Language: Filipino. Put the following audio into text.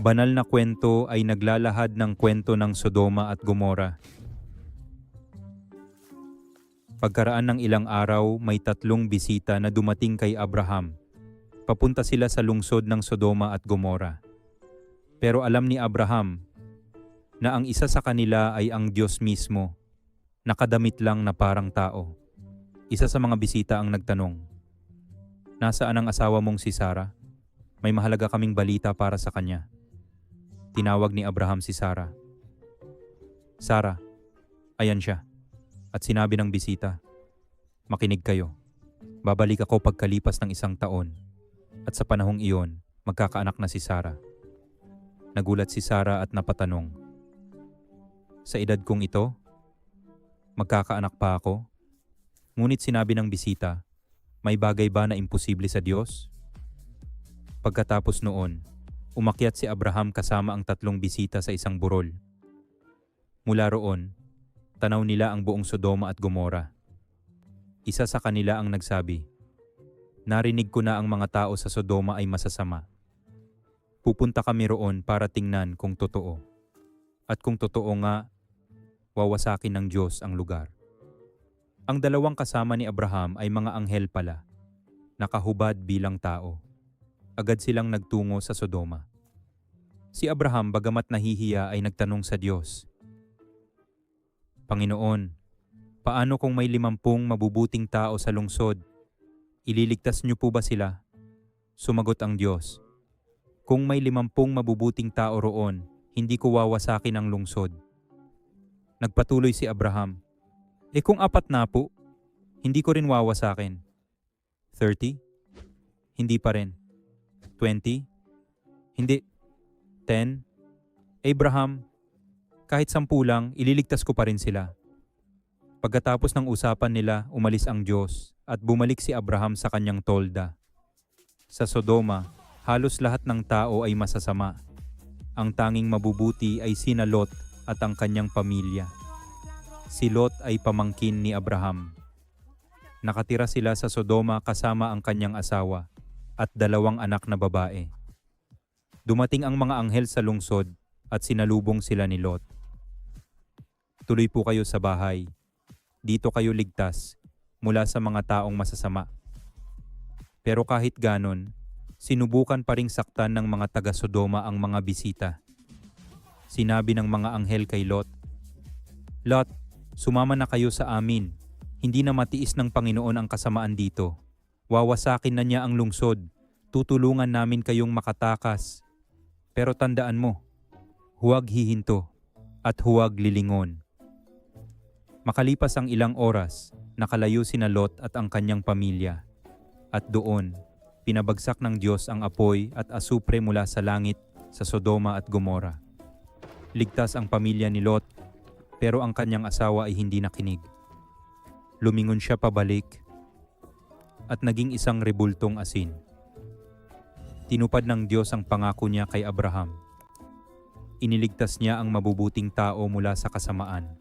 banal na kwento ay naglalahad ng kwento ng Sodoma at Gomora. Pagkaraan ng ilang araw, may tatlong bisita na dumating kay Abraham. Papunta sila sa lungsod ng Sodoma at Gomora. Pero alam ni Abraham na ang isa sa kanila ay ang Diyos mismo, nakadamit lang na parang tao. Isa sa mga bisita ang nagtanong, Nasaan ang asawa mong si Sarah? May mahalaga kaming balita para sa kanya. Tinawag ni Abraham si Sarah. Sarah, ayan siya. At sinabi ng bisita, Makinig kayo. Babalik ako pagkalipas ng isang taon. At sa panahong iyon, magkakaanak na si Sarah. Nagulat si Sarah at napatanong, Sa edad kong ito, magkakaanak pa ako? Ngunit sinabi ng bisita, may bagay ba na imposible sa Diyos? Pagkatapos noon, umakyat si Abraham kasama ang tatlong bisita sa isang burol. Mula roon, tanaw nila ang buong Sodoma at Gomora. Isa sa kanila ang nagsabi, Narinig ko na ang mga tao sa Sodoma ay masasama. Pupunta kami roon para tingnan kung totoo. At kung totoo nga, wawasakin ng Diyos ang lugar. Ang dalawang kasama ni Abraham ay mga anghel pala, nakahubad bilang tao. Agad silang nagtungo sa Sodoma. Si Abraham bagamat nahihiya ay nagtanong sa Diyos, Panginoon, paano kung may limampung mabubuting tao sa lungsod? Ililigtas niyo po ba sila? Sumagot ang Diyos, Kung may limampung mabubuting tao roon, hindi ko wawasakin ang lungsod. Nagpatuloy si Abraham, E kung apat na po, hindi ko rin wawasakin. 30? Hindi pa rin. 20? Hindi. 10? Abraham, kahit sampu lang, ililigtas ko pa rin sila. Pagkatapos ng usapan nila, umalis ang Diyos at bumalik si Abraham sa kanyang tolda. Sa Sodoma, halos lahat ng tao ay masasama. Ang tanging mabubuti ay sina Lot at ang kanyang pamilya. Si Lot ay pamangkin ni Abraham. Nakatira sila sa Sodoma kasama ang kanyang asawa at dalawang anak na babae. Dumating ang mga anghel sa lungsod at sinalubong sila ni Lot. Tuloy po kayo sa bahay. Dito kayo ligtas mula sa mga taong masasama. Pero kahit ganon, sinubukan pa ring saktan ng mga taga Sodoma ang mga bisita. Sinabi ng mga anghel kay Lot, Lot, sumama na kayo sa amin. Hindi na matiis ng Panginoon ang kasamaan dito. Wawasakin na niya ang lungsod. Tutulungan namin kayong makatakas. Pero tandaan mo, huwag hihinto at huwag lilingon. Makalipas ang ilang oras, nakalayo sina Lot at ang kanyang pamilya. At doon, pinabagsak ng Diyos ang apoy at asupre mula sa langit sa Sodoma at Gomora. Ligtas ang pamilya ni Lot, pero ang kanyang asawa ay hindi nakinig. Lumingon siya pabalik at naging isang rebultong asin. Tinupad ng Diyos ang pangako niya kay Abraham. Iniligtas niya ang mabubuting tao mula sa kasamaan